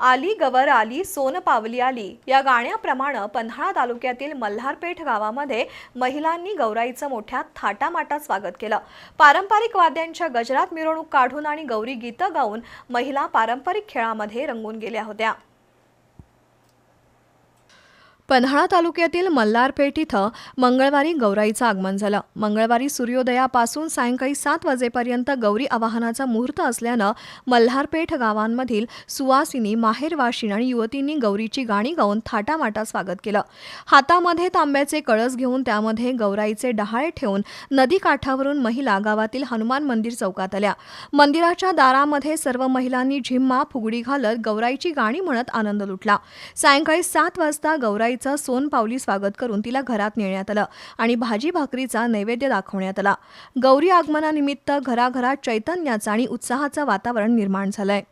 आली गवर आली सोन पावली आली. या गाण्याप्रमाणे पन्हाळा तालुक्यातील मल्हारपेठ गावामध्ये महिलांनी गौराईचं मोठ्या थाटामाटात स्वागत केलं. पारंपरिक वाद्यांच्या गजरात मिरवणूक काढून आणि गौरी गीतं गाऊन महिला पारंपरिक खेळामध्ये रंगून गेल्या होत्या. पन्हाळा तालुक्यातील मल्हारपेठ इथं मंगळवारी गौराईचं आगमन झालं. मंगळवारी सूर्योदयापासून सायंकाळी सात वाजेपर्यंत गौरी आवाहनाचा मुहूर्त असल्यानं मल्हारपेठ गावांमधील सुवासिनी माहेरवाशीण आणि युवतींनी गौरीची गाणी गाऊन थाटामाटा स्वागत केलं. हातामध्ये तांब्याचे कळस घेऊन त्यामध्ये गौराईचे डहाळे ठेवून नदी काठावरून महिला गावातील हनुमान मंदिर चौकात आल्या. मंदिराच्या दारामध्ये सर्व महिलांनी झिम्मा फुगडी घालत गौराईची गाणी म्हणत आनंद लुटला. सायंकाळी सात वाजता तिचं सोनपावली स्वागत करून तिला घरात नेण्यात आलं आणि भाजी भाकरीचा नैवेद्य दाखवण्यात आला. गौरी आगमनानिमित्त घराघरात चैतन्याचं आणि उत्साहाचं वातावरण निर्माण झालंय.